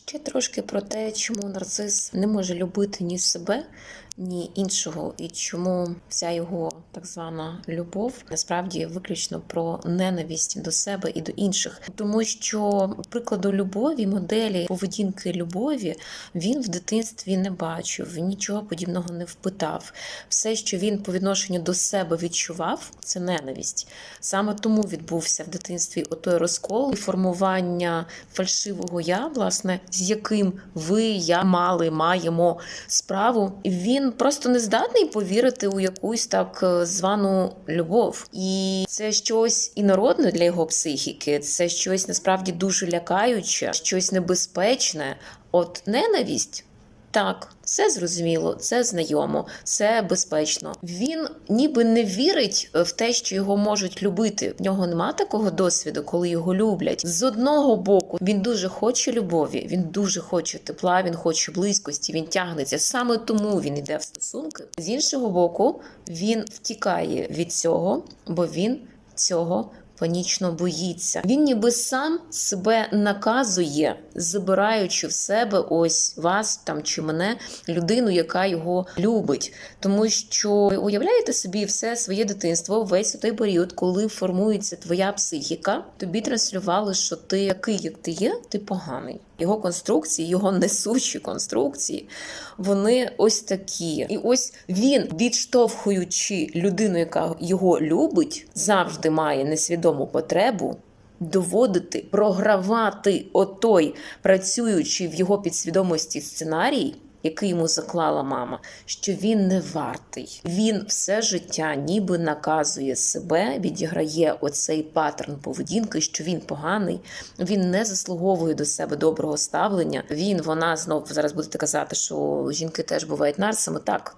Ще трошки про те, чому нарцис не може любити ні себе, ні іншого, і чому вся його так звана любов насправді виключно про ненависть до себе і до інших, тому що прикладу любові, моделі поведінки любові він в дитинстві не бачив, нічого подібного не впитав. Все, що він по відношенню до себе відчував, це ненависть. Саме тому відбувся в дитинстві отой розкол і формування фальшивого я, власне, з яким ви, я мали, маємо справу. І Просто не здатний повірити у якусь так е, звану любов. І це щось інородне для його психіки, це щось насправді дуже лякаюче, щось небезпечне. От ненависть. Так, це зрозуміло, це знайомо, це безпечно. Він ніби не вірить в те, що його можуть любити. В нього нема такого досвіду, коли його люблять. З одного боку він дуже хоче любові, він дуже хоче тепла, він хоче близькості, він тягнеться. Саме тому він йде в стосунки. З іншого боку, він втікає від цього, бо він цього панічно боїться. Він ніби сам себе наказує, забираючи в себе ось вас там чи мене, людину, яка його любить. Тому що ви уявляєте собі все своє дитинство, весь той період, коли формується твоя психіка, тобі транслювали, що ти який як ти є, ти поганий. Його конструкції, його несучі конструкції, вони ось такі. І ось він, відштовхуючи людину, яка його любить, завжди має несвідому потребу. Доводити, програвати отой, працюючи в його підсвідомості сценарій, який йому заклала мама, що він не вартий. Він все життя ніби наказує себе, відіграє оцей паттерн поведінки, що він поганий, він не заслуговує до себе доброго ставлення. Він, вона знов зараз будете казати, що жінки теж бувають нарцами. Так,